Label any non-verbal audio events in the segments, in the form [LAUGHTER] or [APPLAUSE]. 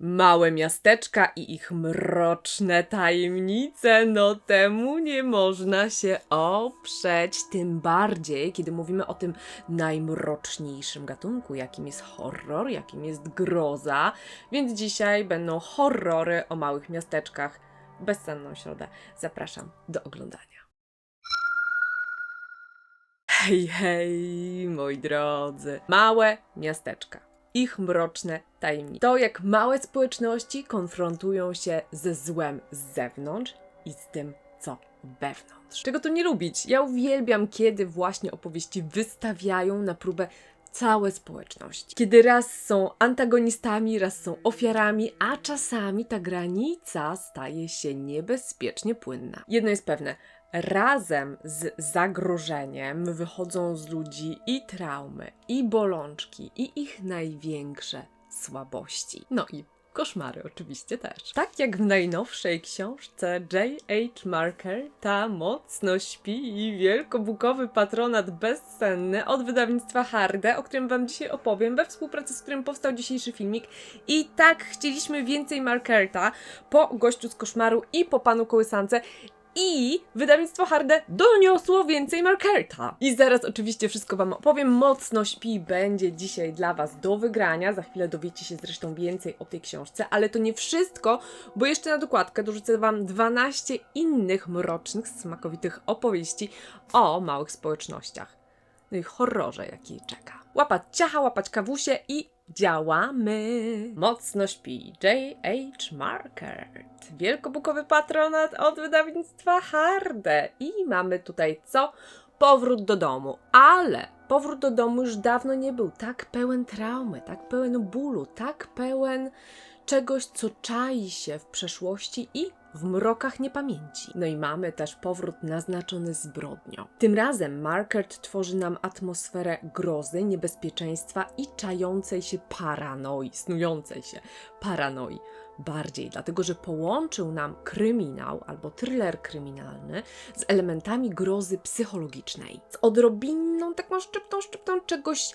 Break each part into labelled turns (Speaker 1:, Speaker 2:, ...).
Speaker 1: Małe miasteczka i ich mroczne tajemnice, no temu nie można się oprzeć. Tym bardziej, kiedy mówimy o tym najmroczniejszym gatunku, jakim jest horror, jakim jest groza. Więc dzisiaj będą horrory o małych miasteczkach. Bezsenną środę. Zapraszam do oglądania. Hej, hej, moi drodzy. Małe miasteczka. Ich mroczne tajemnice. To, jak małe społeczności konfrontują się ze złem z zewnątrz i z tym, co wewnątrz. Czego tu nie lubić? Ja uwielbiam, kiedy właśnie opowieści wystawiają na próbę całe społeczności. Kiedy raz są antagonistami, raz są ofiarami, a czasami ta granica staje się niebezpiecznie płynna. Jedno jest pewne, razem z zagrożeniem wychodzą z ludzi i traumy, i bolączki, i ich największe słabości. No i koszmary oczywiście też. Tak jak w najnowszej książce J.H. Marker, ta mocno śpi i wielkobukowy patronat bezsenny od wydawnictwa Harde, o którym Wam dzisiaj opowiem, we współpracy z którym powstał dzisiejszy filmik. I tak chcieliśmy więcej Markerta po gościu z koszmaru i po panu kołysance. I wydawnictwo Harde doniosło więcej Markerta. I zaraz oczywiście wszystko Wam opowiem. Mocno śpi będzie dzisiaj dla Was do wygrania. Za chwilę dowiecie się zresztą więcej o tej książce, ale to nie wszystko, bo jeszcze na dokładkę dorzucę Wam 12 innych mrocznych, smakowitych opowieści o małych społecznościach. No i horrorze, jaki czeka. Łapać ciacha, łapać kawusie i działamy. Mocno śpi J.H. Markert. Wielkobukowy patronat od wydawnictwa Harde. I mamy tutaj co? Powrót do domu. Ale powrót do domu już dawno nie był tak pełen traumy, tak pełen bólu, tak pełen czegoś, co czai się w przeszłości i w mrokach niepamięci. No i mamy też powrót naznaczony zbrodnią. Tym razem Markert tworzy nam atmosferę grozy, niebezpieczeństwa i czającej się paranoi, snującej się paranoi. Bardziej, dlatego że połączył nam kryminał albo thriller kryminalny z elementami grozy psychologicznej. Z odrobinną, taką szczyptą, szczyptą czegoś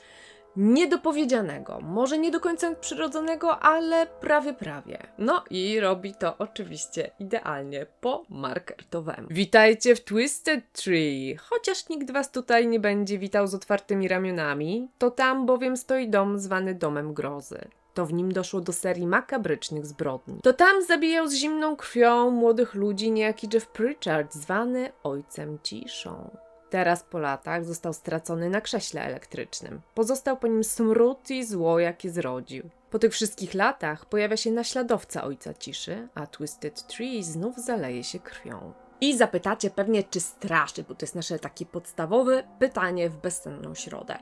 Speaker 1: niedopowiedzianego, może nie do końca przyrodzonego, ale prawie, prawie. No i robi to oczywiście idealnie po markertowemu. Witajcie w Twisted Tree. Chociaż nikt was tutaj nie będzie witał z otwartymi ramionami, to tam bowiem stoi dom zwany Domem Grozy. To w nim doszło do serii makabrycznych zbrodni. To tam zabijał z zimną krwią młodych ludzi niejaki Jeff Pritchard, zwany Ojcem Ciszą. Teraz po latach został stracony na krześle elektrycznym. Pozostał po nim smród i zło, jakie zrodził. Po tych wszystkich latach pojawia się naśladowca ojca ciszy, a Twisted Tree znów zaleje się krwią. I zapytacie pewnie, czy straszy, bo to jest nasze takie podstawowe pytanie w bezsenną środę.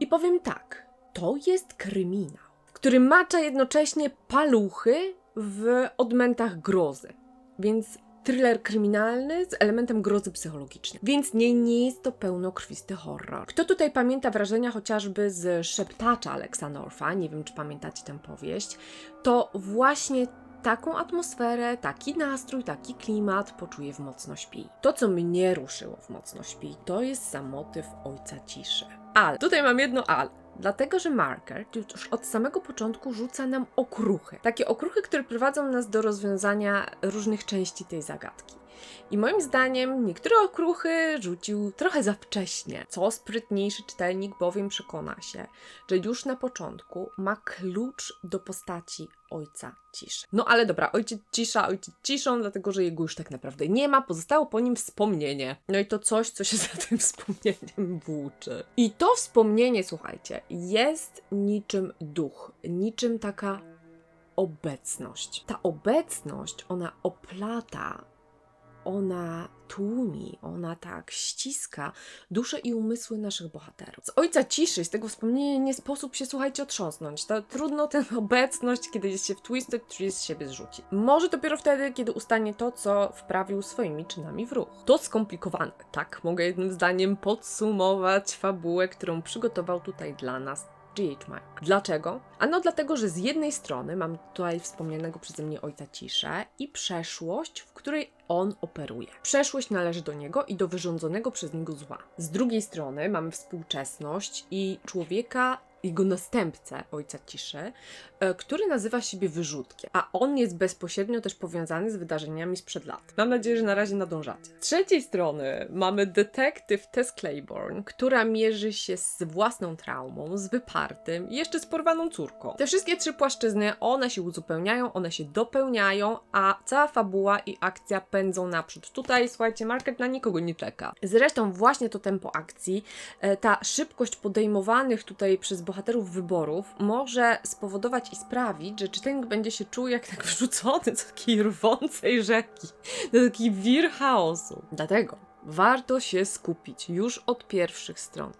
Speaker 1: I powiem tak, to jest kryminał, który macza jednocześnie paluchy w odmętach grozy. Więc thriller kryminalny z elementem grozy psychologicznej. Więc nie, nie jest to pełnokrwisty horror. Kto tutaj pamięta wrażenia chociażby z Szeptacza Alexa Norfa, nie wiem czy pamiętacie tę powieść, to właśnie taką atmosferę, taki nastrój, taki klimat poczuje w Mocno Śpi. To, co mnie ruszyło w Mocno Śpi, to jest sam motyw Ojca Ciszy. Ale, tutaj mam jedno ale. Dlatego, że marker już od samego początku rzuca nam okruchy. Takie okruchy, które prowadzą nas do rozwiązania różnych części tej zagadki. I moim zdaniem niektóre okruchy rzucił trochę za wcześnie. Co sprytniejszy czytelnik bowiem przekona się, że już na początku ma klucz do postaci ojca ciszy. No ale dobra, ojciec cisza, ojciec ciszą, dlatego że jego już tak naprawdę nie ma, pozostało po nim wspomnienie. No i to coś, co się [LAUGHS] za tym wspomnieniem włóczy. I to wspomnienie, słuchajcie, jest niczym duch, niczym taka obecność. Ta obecność, ona oplata ona tłumi, ona tak ściska duszę i umysły naszych bohaterów. Z ojca ciszy, z tego wspomnienia nie sposób się, słuchajcie, otrząsnąć. To trudno tę obecność, kiedy jest się w Twisted Tree z siebie zrzucić. Może dopiero wtedy, kiedy ustanie to, co wprawił swoimi czynami w ruch. To skomplikowane. Tak, mogę jednym zdaniem podsumować fabułę, którą przygotował tutaj dla nas G.H. Mark. Dlaczego? Ano dlatego, że z jednej strony mam tutaj wspomnianego przeze mnie ojca ciszę i przeszłość, w której on operuje. Przeszłość należy do niego i do wyrządzonego przez niego zła. Z drugiej strony mamy współczesność i człowieka jego następcę, ojca ciszy, e, który nazywa siebie Wyrzutkiem, a on jest bezpośrednio też powiązany z wydarzeniami sprzed lat. Mam nadzieję, że na razie nadążacie. Z trzeciej strony mamy detektyw Tess Claiborne, która mierzy się z własną traumą, z wypartym i jeszcze z porwaną córką. Te wszystkie trzy płaszczyzny, one się uzupełniają, one się dopełniają, a cała fabuła i akcja pędzą naprzód. Tutaj, słuchajcie, market na nikogo nie czeka. Zresztą właśnie to tempo akcji, e, ta szybkość podejmowanych tutaj przez bohaterów wyborów może spowodować i sprawić, że czytelnik będzie się czuł jak tak [LAUGHS] wrzucony do takiej rwącej rzeki, do taki wir chaosu. Dlatego warto się skupić już od pierwszych stron,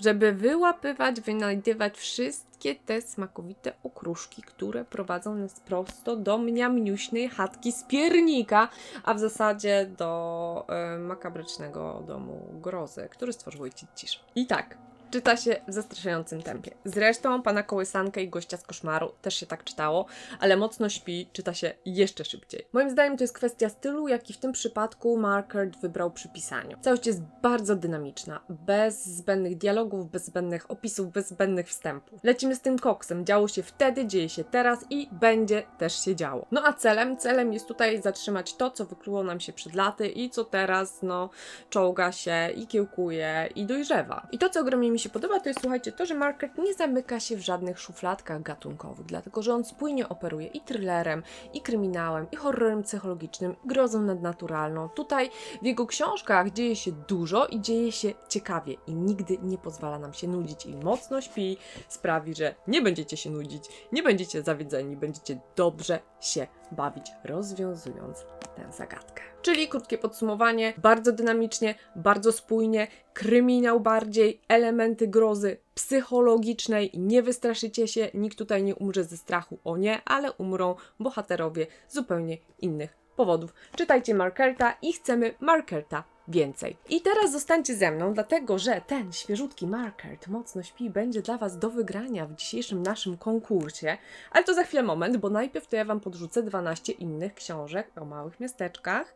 Speaker 1: żeby wyłapywać, wynajdywać wszystkie te smakowite okruszki, które prowadzą nas prosto do mniamniuśnej chatki z piernika, a w zasadzie do e, makabrycznego domu grozy, który stworzył ojciec Cisza. I tak, czyta się w zastraszającym tempie. Zresztą pana kołysankę i gościa z koszmaru też się tak czytało, ale mocno śpi czyta się jeszcze szybciej. Moim zdaniem to jest kwestia stylu, jaki w tym przypadku Markert wybrał przy pisaniu. Całość jest bardzo dynamiczna, bez zbędnych dialogów, bez zbędnych opisów, bez zbędnych wstępów. Lecimy z tym koksem, działo się wtedy, dzieje się teraz i będzie też się działo. No a celem, celem jest tutaj zatrzymać to, co wykluło nam się przed laty i co teraz, no, czołga się i kiełkuje i dojrzewa. I to, co ogromnie mi się podoba, to jest, słuchajcie, to, że Market nie zamyka się w żadnych szufladkach gatunkowych, dlatego, że on spójnie operuje i thrillerem, i kryminałem, i horrorem psychologicznym, i grozą nadnaturalną. Tutaj w jego książkach dzieje się dużo i dzieje się ciekawie i nigdy nie pozwala nam się nudzić i mocno śpi, sprawi, że nie będziecie się nudzić, nie będziecie zawiedzeni, będziecie dobrze się bawić, rozwiązując tę zagadkę. Czyli krótkie podsumowanie, bardzo dynamicznie, bardzo spójnie, kryminał bardziej, elementy grozy psychologicznej, nie wystraszycie się, nikt tutaj nie umrze ze strachu, o nie, ale umrą bohaterowie zupełnie innych powodów. Czytajcie Markerta i chcemy Markerta więcej. I teraz zostańcie ze mną, dlatego że ten świeżutki Markert mocno śpi będzie dla Was do wygrania w dzisiejszym naszym konkursie, ale to za chwilę moment, bo najpierw to ja Wam podrzucę 12 innych książek o małych miasteczkach,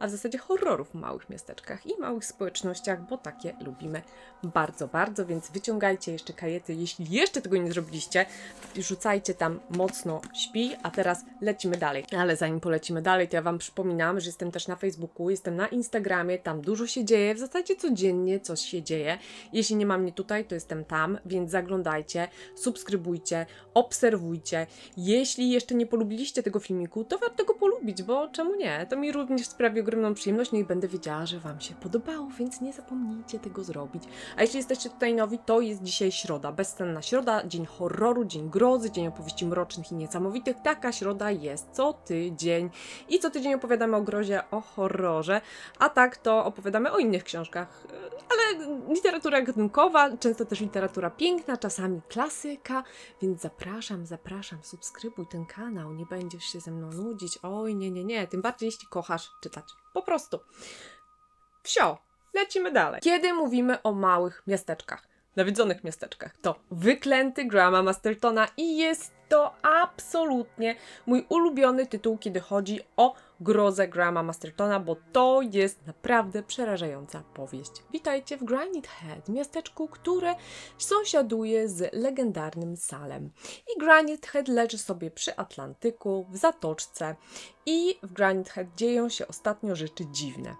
Speaker 1: a w zasadzie horrorów w małych miasteczkach i małych społecznościach, bo takie lubimy bardzo, bardzo, więc wyciągajcie jeszcze kajety, jeśli jeszcze tego nie zrobiliście, rzucajcie tam mocno śpi, a teraz lecimy dalej. Ale zanim polecimy dalej, to ja Wam przypominam, że jestem też na Facebooku, jestem na Instagramie, tam dużo się dzieje, w zasadzie codziennie coś się dzieje. Jeśli nie ma mnie tutaj, to jestem tam, więc zaglądajcie, subskrybujcie, obserwujcie. Jeśli jeszcze nie polubiliście tego filmiku, to warto go polubić, bo czemu nie? To mi również sprawi ogromną przyjemność, no i będę wiedziała, że Wam się podobało, więc nie zapomnijcie tego zrobić. A jeśli jesteście tutaj nowi, to jest dzisiaj środa, bezcenna środa, dzień horroru, dzień grozy, dzień opowieści mrocznych i niesamowitych. Taka środa jest co tydzień. I co tydzień opowiadamy o grozie, o horrorze, a tak to opowiadamy o innych książkach. Ale literatura gatunkowa, często też literatura piękna, czasami klasyka, więc zapraszam, zapraszam, subskrybuj ten kanał, nie będziesz się ze mną nudzić. Oj, nie, nie, nie, tym bardziej jeśli kochasz czytać. Po prostu. Wsio, lecimy dalej. Kiedy mówimy o małych miasteczkach, nawiedzonych miasteczkach, to Wyklęty Grama Mastertona i jest to absolutnie mój ulubiony tytuł, kiedy chodzi o grozę Grama Mastertona, bo to jest naprawdę przerażająca powieść. Witajcie w Granite Head, miasteczku, które sąsiaduje z legendarnym Salem. I Granite Head leży sobie przy Atlantyku, w zatoczce i w Granite Head dzieją się ostatnio rzeczy dziwne.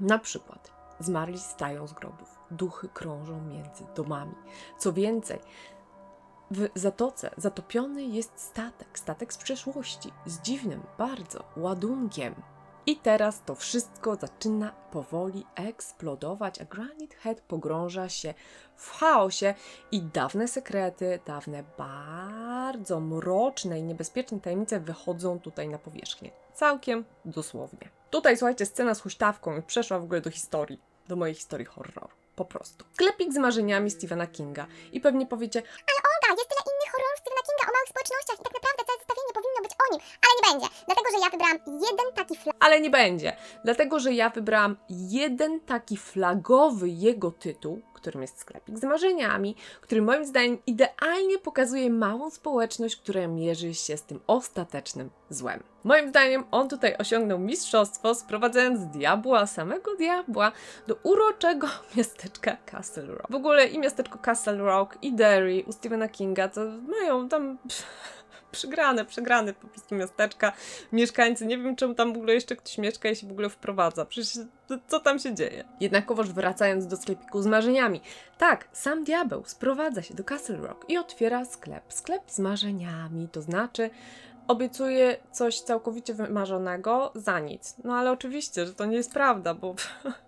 Speaker 1: Na przykład zmarli stają z grobów, duchy krążą między domami. Co więcej, w zatoce zatopiony jest statek, statek z przeszłości, z dziwnym bardzo ładunkiem. I teraz to wszystko zaczyna powoli eksplodować, a Granite Head pogrąża się w chaosie i dawne sekrety, dawne bardzo mroczne i niebezpieczne tajemnice wychodzą tutaj na powierzchnię. Całkiem dosłownie. Tutaj słuchajcie, scena z huśtawką przeszła w ogóle do historii, do mojej historii horroru. Po prostu. Sklepik z marzeniami Stephena Kinga. I pewnie powiecie,
Speaker 2: Olga, jest tyle innych horrorów Stephena Kinga o małych społecznościach i tak naprawdę całe zestawienie powinno być o zmienił, ale nie będzie, dlatego że ja wybrałam jeden taki flag.
Speaker 1: ale nie będzie. Dlatego, że ja wybrałam jeden taki flagowy jego tytuł, którym jest sklepik z marzeniami, który moim zdaniem idealnie pokazuje małą społeczność, która mierzy się z tym ostatecznym złem. Moim zdaniem on tutaj osiągnął mistrzostwo, sprowadzając diabła, samego diabła, do uroczego [LAUGHS] miasteczka Castle Rock. W ogóle i miasteczko Castle Rock, i Derry u Stephena Kinga to mają tam przegrane, przegrane po prostu miasteczka. Mieszkańcy, nie wiem czemu tam w ogóle jeszcze ktoś mieszka i się w ogóle wprowadza. Przecież co tam się dzieje? Jednakowoż wracając do sklepiku z marzeniami. Tak, sam diabeł sprowadza się do Castle Rock i otwiera sklep. Sklep z marzeniami, to znaczy obiecuje coś całkowicie wymarzonego za nic. No ale oczywiście, że to nie jest prawda, bo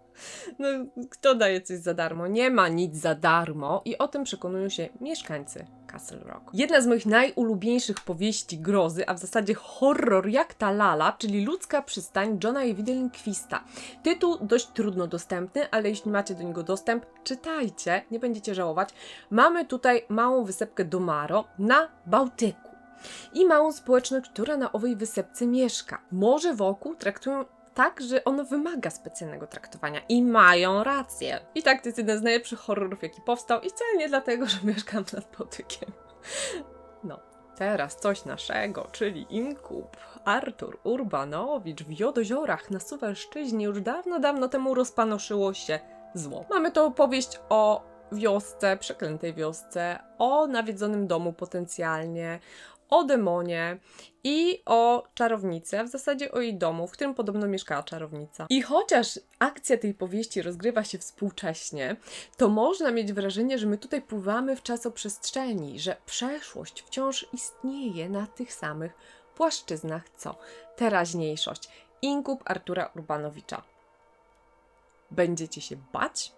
Speaker 1: [LAUGHS] no, kto daje coś za darmo? Nie ma nic za darmo i o tym przekonują się mieszkańcy Castle Rock. Jedna z moich najulubieńszych powieści grozy, a w zasadzie horror jak ta lala, czyli Ludzka przystań Johna Ewidelinquista. Tytuł dość trudno dostępny, ale jeśli macie do niego dostęp, czytajcie, nie będziecie żałować. Mamy tutaj małą wysepkę Domaro na Bałtyku i małą społeczność, która na owej wysepce mieszka. Morze wokół traktują tak, że ono wymaga specjalnego traktowania i mają rację. I tak to jest jeden z najlepszych horrorów, jaki powstał i wcale nie dlatego, że [LAUGHS] mieszkam nad Bałtykiem. No. Teraz coś naszego, czyli Inkub. Artur Urbanowicz w Jodoziorach na Suwalszczyźnie już dawno, dawno temu rozpanoszyło się zło. Mamy to opowieść o wiosce, przeklętej wiosce, o nawiedzonym domu potencjalnie, o demonie i o czarownicy, a w zasadzie o jej domu, w którym podobno mieszkała czarownica. I chociaż akcja tej powieści rozgrywa się współcześnie, to można mieć wrażenie, że my tutaj pływamy w czasoprzestrzeni, że przeszłość wciąż istnieje na tych samych płaszczyznach co teraźniejszość. Inkub Artura Urbanowicza. Będziecie się bać?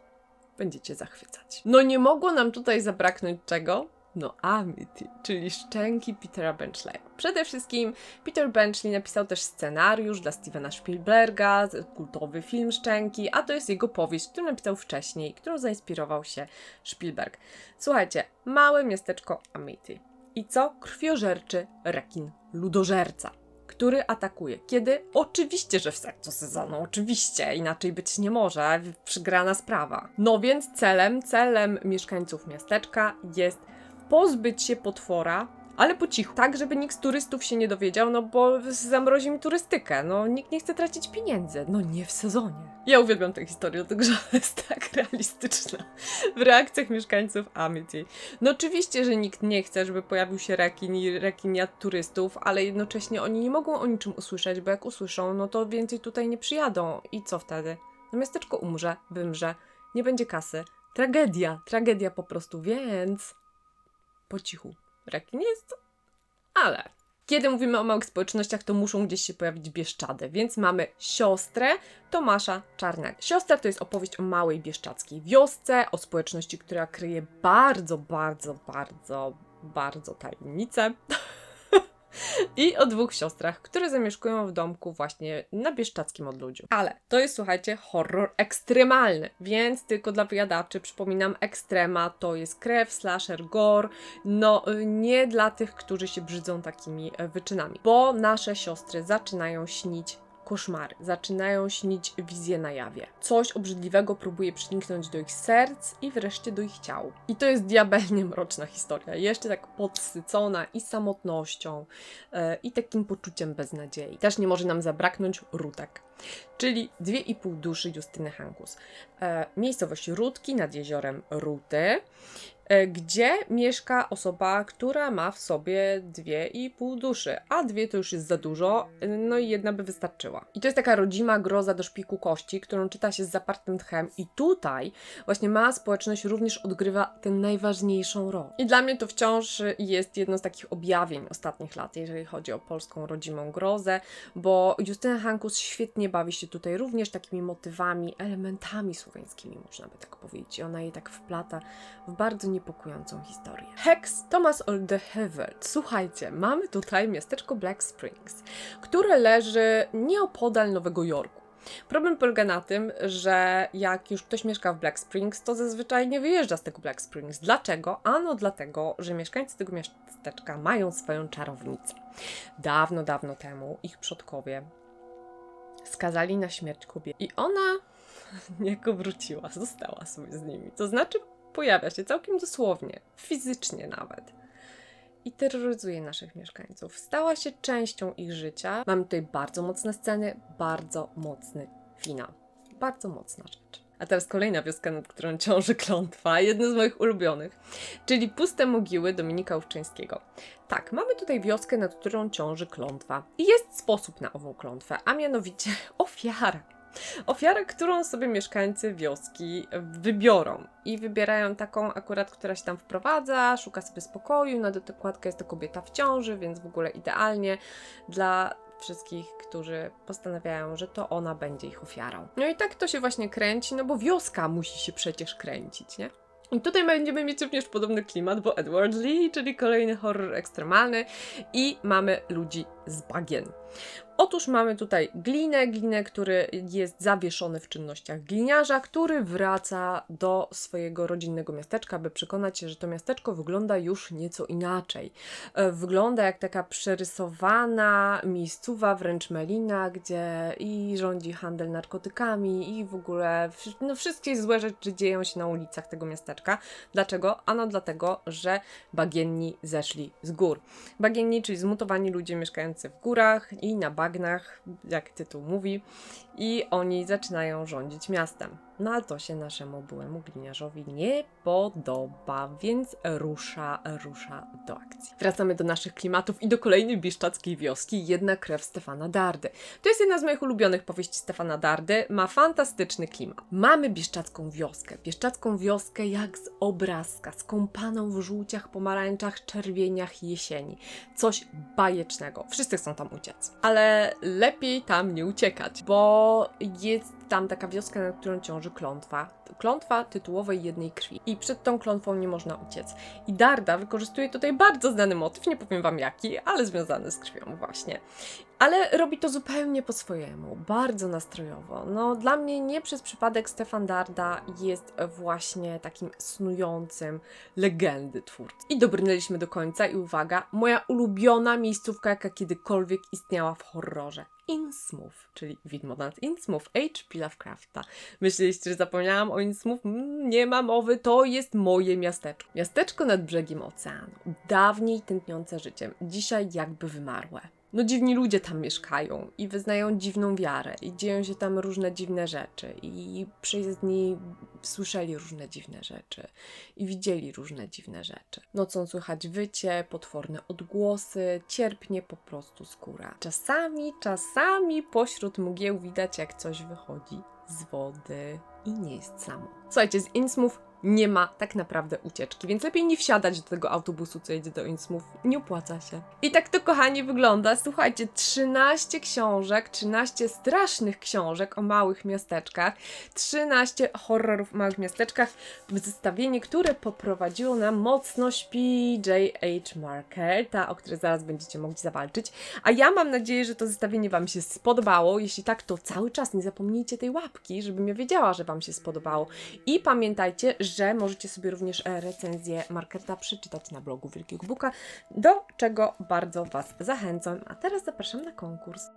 Speaker 1: Będziecie zachwycać. No nie mogło nam tutaj zabraknąć czego? No Amity, czyli szczęki Petera Benchley. Przede wszystkim Peter Benchley napisał też scenariusz dla Stevena Spielberga, kultowy film Szczęki, a to jest jego powieść, którą napisał wcześniej, którą zainspirował się Spielberg. Słuchajcie, małe miasteczko Amity. I co? Krwiożerczy rekin ludożerca który atakuje. Kiedy? Oczywiście, że w sercu sezonu, oczywiście, inaczej być nie może, przygrana sprawa. No więc celem, celem mieszkańców miasteczka jest pozbyć się potwora, ale po cichu, tak żeby nikt z turystów się nie dowiedział, no bo zamrozi mi turystykę, no nikt nie chce tracić pieniędzy, no nie w sezonie. Ja uwielbiam tę historię, dlatego że ona jest tak realistyczna w reakcjach mieszkańców Amity. No oczywiście, że nikt nie chce, żeby pojawił się rekin i rekin jadł turystów, ale jednocześnie oni nie mogą o niczym usłyszeć, bo jak usłyszą, no to więcej tutaj nie przyjadą. I co wtedy? No miasteczko umrze, wymrze, nie będzie kasy. Tragedia, tragedia po prostu, więc po cichu. Rekin jest, ale kiedy mówimy o małych społecznościach, to muszą gdzieś się pojawić Bieszczady, więc mamy siostrę Tomasza Czarnego. Siostra to jest opowieść o małej bieszczackiej wiosce, o społeczności, która kryje bardzo, bardzo, bardzo, bardzo tajemnice. [LAUGHS] I o dwóch siostrach, które zamieszkują w domku właśnie na bieszczackim odludziu. Ale to jest, słuchajcie, horror ekstremalny, więc tylko dla wyjadaczy przypominam, ekstrema to jest krew, slasher, gore, no y, nie dla tych, którzy się brzydzą takimi e, wyczynami, bo nasze siostry zaczynają śnić koszmary, zaczynają śnić wizje na jawie. Coś obrzydliwego próbuje przeniknąć do ich serc i wreszcie do ich ciał. I to jest diabelnie mroczna historia, jeszcze tak podsycona i samotnością, e, i takim poczuciem beznadziei. Też nie może nam zabraknąć Rutek, czyli dwie i pół duszy Justyny Hankus. E, miejscowość Rutki nad jeziorem Ruty, gdzie mieszka osoba, która ma w sobie dwie i pół duszy, a dwie to już jest za dużo, no i jedna by wystarczyła. I to jest taka rodzima groza do szpiku kości, którą czyta się z zapartym tchem i tutaj właśnie mała społeczność również odgrywa tę najważniejszą rolę. I dla mnie to wciąż jest jedno z takich objawień ostatnich lat, jeżeli chodzi o polską rodzimą grozę, bo Justyna Hankus świetnie bawi się tutaj również takimi motywami, elementami słowiańskimi, można by tak powiedzieć. Ona je tak wplata w bardzo niepokojącą historię. Hex Thomas Oldehevelt. Słuchajcie, mamy tutaj miasteczko Black Springs, które leży nieopodal Nowego Jorku. Problem polega na tym, że jak już ktoś mieszka w Black Springs, to zazwyczaj nie wyjeżdża z tego Black Springs. Dlaczego? Ano dlatego, że mieszkańcy tego miasteczka mają swoją czarownicę. Dawno, dawno temu ich przodkowie skazali na śmierć kobietę i ona [LAUGHS] niejako wróciła, została sobie z nimi. To znaczy pojawia się całkiem dosłownie, fizycznie nawet. I terroryzuje naszych mieszkańców. Stała się częścią ich życia. Mamy tutaj bardzo mocne sceny, bardzo mocny finał. Bardzo mocna rzecz. A teraz kolejna wioska, nad którą ciąży klątwa, jedna z moich ulubionych, czyli Puste Mogiły Dominika Ówczyńskiego. Tak, mamy tutaj wioskę, nad którą ciąży klątwa. I jest sposób na ową klątwę, a mianowicie [LAUGHS] ofiara. Ofiarę, którą sobie mieszkańcy wioski wybiorą. I wybierają taką akurat, która się tam wprowadza, szuka sobie spokoju. Na dokładkę jest to kobieta w ciąży, więc w ogóle idealnie dla wszystkich, którzy postanawiają, że to ona będzie ich ofiarą. No i tak to się właśnie kręci, no bo wioska musi się przecież kręcić, nie? I tutaj będziemy mieć również podobny klimat, bo Edward Lee, czyli kolejny horror ekstremalny i mamy ludzi z bagien. Otóż mamy tutaj glinę, glinę, który jest zawieszony w czynnościach gliniarza, który wraca do swojego rodzinnego miasteczka, by przekonać się, że to miasteczko wygląda już nieco inaczej. E, Wygląda jak taka przerysowana miejscowa, wręcz melina, gdzie i rządzi handel narkotykami i w ogóle no, wszystkie złe rzeczy dzieją się na ulicach tego miasteczka. Dlaczego? Ano dlatego, że bagienni zeszli z gór. Bagienni, czyli zmutowani ludzie mieszkający w górach i na bagnach, jak tytuł mówi, i oni zaczynają rządzić miastem. No ale to się naszemu byłemu gliniarzowi nie podoba, więc rusza, rusza do akcji. Wracamy do naszych klimatów i do kolejnej bieszczackiej wioski, Jedna krew Stefana Dardy. To jest jedna z moich ulubionych powieści Stefana Dardy, ma fantastyczny klimat. Mamy bieszczacką wioskę, bieszczacką wioskę jak z obrazka, skąpaną w żółciach, pomarańczach, czerwieniach jesieni. Coś bajecznego. Wszyscy chcą tam uciec. Ale lepiej tam nie uciekać, bo jest tam taka wioska, nad którą ciąży klątwa. Klątwa tytułowej jednej krwi. I przed tą klątwą nie można uciec. I Darda wykorzystuje tutaj bardzo znany motyw, nie powiem wam jaki, ale związany z krwią właśnie. Ale robi to zupełnie po swojemu, bardzo nastrojowo. No, dla mnie nie przez przypadek Stefan Darda jest właśnie takim snującym legendy twórcy. I dobrnęliśmy do końca i uwaga, moja ulubiona miejscówka, jaka kiedykolwiek istniała w horrorze. Innsmouth, czyli Widmo nad Innsmouth, H.P. Lovecrafta. Myśleliście, że zapomniałam o Innsmouth? Mm, nie ma mowy, to jest moje miasteczko. Miasteczko nad brzegiem oceanu, dawniej tętniące życiem, dzisiaj jakby wymarłe. No dziwni ludzie tam mieszkają i wyznają dziwną wiarę i dzieją się tam różne dziwne rzeczy i przyjezdni słyszeli różne dziwne rzeczy i widzieli różne dziwne rzeczy. Nocą słychać wycie, potworne odgłosy, cierpnie po prostu skóra. Czasami, czasami pośród mgieł widać jak coś wychodzi z wody i nie jest samo. Słuchajcie, z Innsmouth nie ma tak naprawdę ucieczki, więc lepiej nie wsiadać do tego autobusu, co jedzie do Innsmouth. Nie opłaca się. I tak to, kochani, wygląda. Słuchajcie, 13 książek, 13 strasznych książek o małych miasteczkach, 13 horrorów o małych miasteczkach w zestawienie, które poprowadziło nam mocno śpi J.H. Marker, ta, o której zaraz będziecie mogli zawalczyć. A ja mam nadzieję, że to zestawienie Wam się spodobało. Jeśli tak, to cały czas nie zapomnijcie tej łapki, żebym ja wiedziała, że Wam się spodobało. I pamiętajcie, że możecie sobie również e, recenzję Marketa przeczytać na blogu Wielkiego Buka, do czego bardzo Was zachęcam. A teraz zapraszam na konkurs.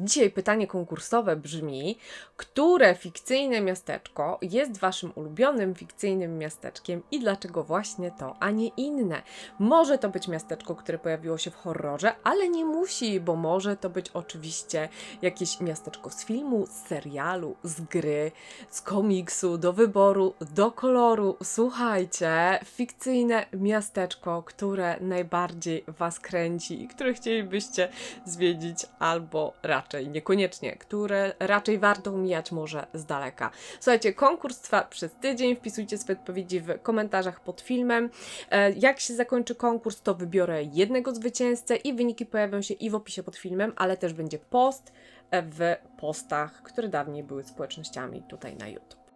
Speaker 1: Dzisiaj pytanie konkursowe brzmi: które fikcyjne miasteczko jest Waszym ulubionym fikcyjnym miasteczkiem i dlaczego właśnie to, a nie inne? Może to być miasteczko, które pojawiło się w horrorze, ale nie musi, bo może to być oczywiście jakieś miasteczko z filmu, z serialu, z gry, z komiksu, do wyboru, do koloru. Słuchajcie, fikcyjne miasteczko, które najbardziej Was kręci i które chcielibyście zwiedzić albo raczej niekoniecznie, które raczej warto omijać może z daleka. Słuchajcie, konkurs trwa przez tydzień, wpisujcie swoje odpowiedzi w komentarzach pod filmem. E, Jak się zakończy konkurs, to wybiorę jednego zwycięzcę i wyniki pojawią się i w opisie pod filmem, ale też będzie post e, w postach, które dawniej były społecznościami tutaj na YouTube.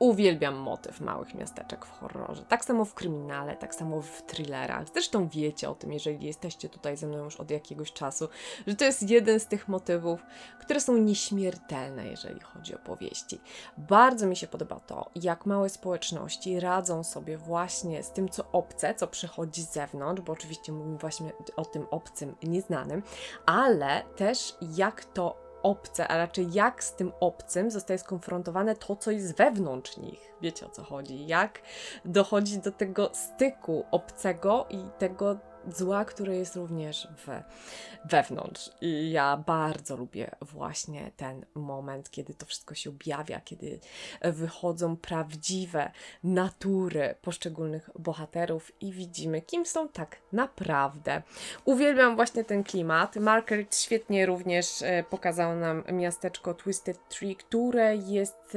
Speaker 1: Uwielbiam motyw małych miasteczek w horrorze. Tak samo w kryminale, tak samo w thrillerach. Zresztą wiecie o tym, jeżeli jesteście tutaj ze mną już od jakiegoś czasu, że to jest jeden z tych motywów, które są nieśmiertelne, jeżeli chodzi o powieści. Bardzo mi się podoba to, jak małe społeczności radzą sobie właśnie z tym, co obce, co przychodzi z zewnątrz, bo oczywiście mówimy właśnie o tym obcym, nieznanym, ale też jak to obce, a raczej jak z tym obcym zostaje skonfrontowane to, co jest wewnątrz nich. Wiecie o co chodzi? Jak dochodzi do tego styku obcego i tego zła, które jest również w, wewnątrz. I ja bardzo lubię właśnie ten moment, kiedy to wszystko się objawia, kiedy wychodzą prawdziwe natury poszczególnych bohaterów i widzimy, kim są tak naprawdę. Uwielbiam właśnie ten klimat. Margaret świetnie również e, pokazał nam miasteczko Twisted Tree, które jest.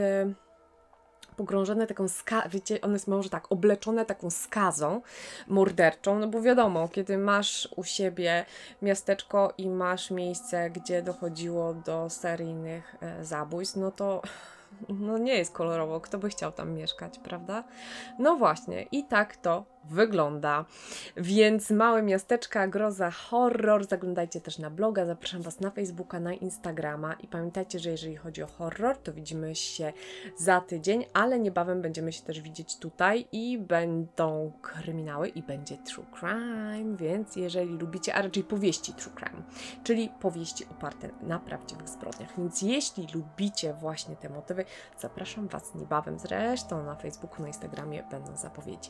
Speaker 1: Pogrążone taką ska, wiecie, one jest może tak, obleczone taką skazą morderczą, no bo wiadomo, kiedy masz u siebie miasteczko i masz miejsce, gdzie dochodziło do seryjnych e, zabójstw, no to no nie jest kolorowo, kto by chciał tam mieszkać, prawda? No właśnie, i tak to wygląda. Więc małe miasteczka, groza, horror. Zaglądajcie też na bloga, zapraszam Was na Facebooka, na Instagrama i pamiętajcie, że jeżeli chodzi o horror, to widzimy się za tydzień, ale niebawem będziemy się też widzieć tutaj i będą kryminały i będzie true crime, więc jeżeli lubicie, a raczej powieści true crime, czyli powieści oparte na prawdziwych zbrodniach. Więc jeśli lubicie właśnie te motywy, zapraszam Was niebawem. Zresztą na Facebooku, na Instagramie będą zapowiedzi.